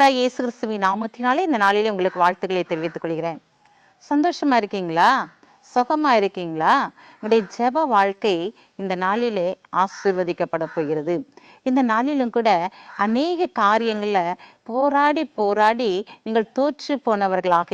ஆண்டவராக இயேசு கிறிஸ்துவின் நாமத்தினாலே இந்த நாளிலே உங்களுக்கு வாழ்த்துக்களை தெரிவித்துக் கொள்கிறேன். சந்தோஷமா இருக்கீங்களா? சுகமா இருக்கீங்களா? உங்களுடைய ஜெப வாழ்க்கை இந்த நாளிலே ஆசிர்வதிக்கப்பட போகிறது. இந்த நாளிலும் கூட அநேக காரியங்களை போராடி போராடி நீங்கள் தோற்று போனவர்களாக.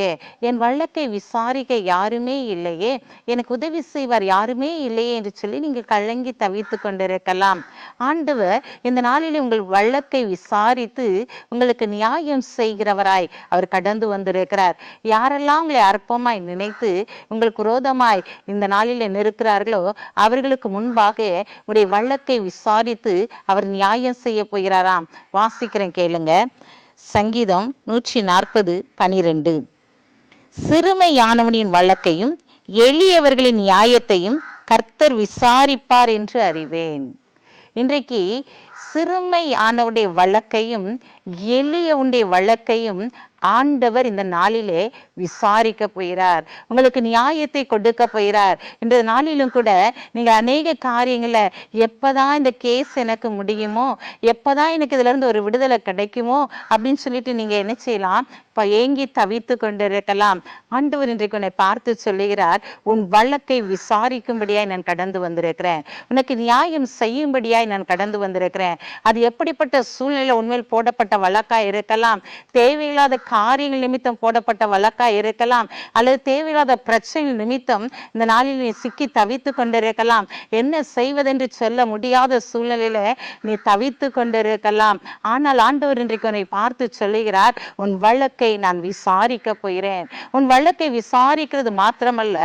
என் வழக்கை விசாரிக்க யாருமே இல்லையே. எனக்கு உதவி செய்வார் யாருமே இல்லையே என்று சொல்லி நீங்கள் கலங்கி தவித்து கொண்டிருக்கலாம். ஆண்டவர் இந்த நாளில் உங்கள் வழக்கை விசாரித்து உங்களுக்கு நியாயம் செய்கிறவராய் அவர் கடந்து வந்திருக்கிறார். யாரெல்லாம் உங்களை அற்பமாய் நினைத்து உங்களுக்கு ரோதமாய் இந்த நாளில் நெருக்கிறார்களோ அவர்களுக்கு முன்பாக உடைய வள்ளத்தை விசாரித்து அவர் நியாயம் செய்ய போகிறாராம். வாசிக்கிறேன் கேளுங்க. சங்கீதம் நூற்றி நாற்பது பனிரெண்டு. சிறுமையானவனின் வழக்கையும் எளியவர்களின் நியாயத்தையும் கர்த்தர் விசாரிப்பார் என்று அறிவேன். இன்றைக்கு சிறுமையானவருடைய வழக்கையும் எளியவுடைய வழக்கையும் ஆண்டவர் இந்த நாளிலே விசாரிக்க போகிறார். உங்களுக்கு நியாயத்தை கொடுக்க போகிறார். இந்த நாளிலும் கூட நீங்க அநேக காரியங்களை எப்பதான் இந்த கேஸ் எனக்கு முடியுமோ எப்பதான் எனக்கு இதுல இருந்து ஒரு விடுதலை கிடைக்குமோ அப்படின்னு சொல்லிட்டு நீங்க என்ன செய்யலாம்? ஏங்கி தவித்து கொண்டிருக்கலாம். ஆண்டவர் இன்றைக்கு உன்னை பார்த்து சொல்லுகிறார் உன் வழக்கை விசாரிக்கும்படியாய் நான் கடந்து வந்திருக்கிறேன். உனக்கு நியாயம் செய்யும்படியாய் நான் கடந்து வந்திருக்கிறேன். அது எப்படிப்பட்ட சூழ்நிலை உண்மையில் போடப்பட்ட வழக்கா இருக்கலாம். தேவையில்லாத காரியங்கள் நிமித்தம் போடப்பட்ட வழக்கா இருக்கலாம் அல்லது தேவையில்லாத பிரச்சனை நிமித்தம் இந்த நாளில் நீ சிக்கி தவித்து கொண்டிருக்கலாம். என்ன செய்வதென்று சொல்ல முடியாத சூழ்நிலையில நீ தவித்து கொண்டிருக்கலாம். ஆனால் ஆண்டவர் இன்றைக்கு உன்னை பார்த்து சொல்லுகிறார் உன் வழக்கை நான் விசாரிக்க போகிறேன். உன் வழக்கை விசாரிக்கிறது மாத்திரமல்ல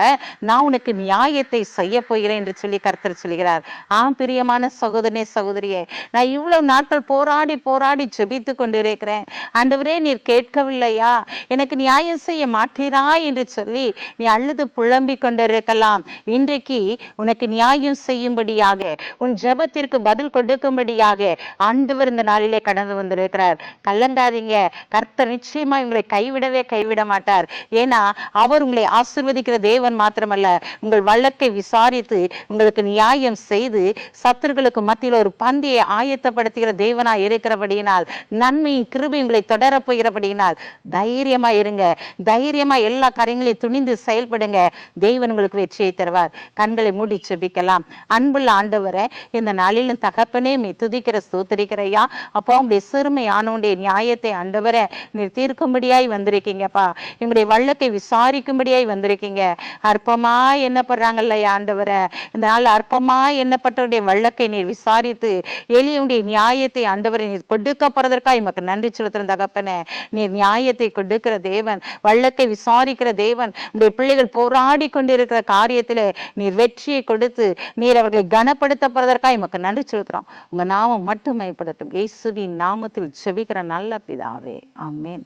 நான் உனக்கு நியாயத்தை செய்ய போகிறேன் என்று சொல்லி கருத்தர் சொல்கிறார் ஆம் பிரியமான சகோதரனே சகோதரியே நான் இவ்வளவு நாட்கள் போராடி போராடி ஜெபித்து கொண்டிருக்கிறேன். ஆண்டவரே நீர் கேட்கவில்லை இல்லையா? எனக்கு நியாயம் செய்ய மாட்டீரா? என்று சொல்லி நீ அழுது புலம்பிக் கொண்டிருக்கலாம். இன்றைக்கு உனக்கு நியாயம் செய்யும்படியாக உன் ஜெபத்திற்கு பதில் கொடுக்கும்படியாக ஆண்டவர் இந்த நாளிலே கடந்து வந்திருக்கிறார். கல்லண்டாதீங்க கர்த்தர் நிச்சயமா உங்களை கைவிடவே கைவிட மாட்டார். ஏன்னா அவர் உங்களை ஆசிர்வதிக்கிற தேவன் மாத்திரமல்ல. உங்கள் வழக்கை விசாரித்து உங்களுக்கு நியாயம் செய்து சத்துருக்களுக்கு மத்தியில் ஒரு பந்தியை ஆயத்தப்படுத்துகிற தேவனா இருக்கிறபடியினால் நன்மை கிருபி உங்களை தொடரப் போகிறபடியினால் தைரியமா இருங்க. தைரியமா எல்லா காரியங்களையும் துணிந்து செயல்படுங்க. தெய்வன் உங்களுக்கு வெற்றியை தருவார். கண்களை மூடி செபிக்கலாம் அன்புள்ள ஆண்டவரை இந்த நாளிலும் தகப்பனே மீ துதிக்கிற சூத்தரிக்கிறையா அப்போ உங்களுடைய சிறுமையானவனுடைய நியாயத்தை ஆண்டவரை நீர் தீர்க்கும்படியாய் வந்திருக்கீங்கப்பா. எங்களுடைய வள்ளத்தை விசாரிக்கும்படியாய் வந்திருக்கீங்க. அற்பமா எண்ணப்படுறாங்கல்ல ஆண்டவரை. இந்த நாள் அற்பமா எண்ணப்பட்டவருடைய வள்ளக்கை நீர் விசாரித்து எளியவனுடைய நியாயத்தை ஆண்டவரை நீர் கொடுக்க எமக்கு நன்றி செலுத்துற தகப்பனே. நீர் நியாயத்தை கொடுக்கிற தேவன் வள்ளத்தை விசாரிக்கிற தேவன் உடைய பிள்ளைகள் போராடி கொண்டிருக்கிற காரியத்திலே நீர் வெற்றியை கொடுத்து நீர் அவர்களை கனப்படுத்தப்படுவதற்காக எமக்கு நன்றி செலுத்துறோம் உங்க நாமம் மட்டும் மேம்படட்டும் இயேசுவின் நாமத்தில் செவிக்கிற நல்ல பிதாவே. ஆமேன்.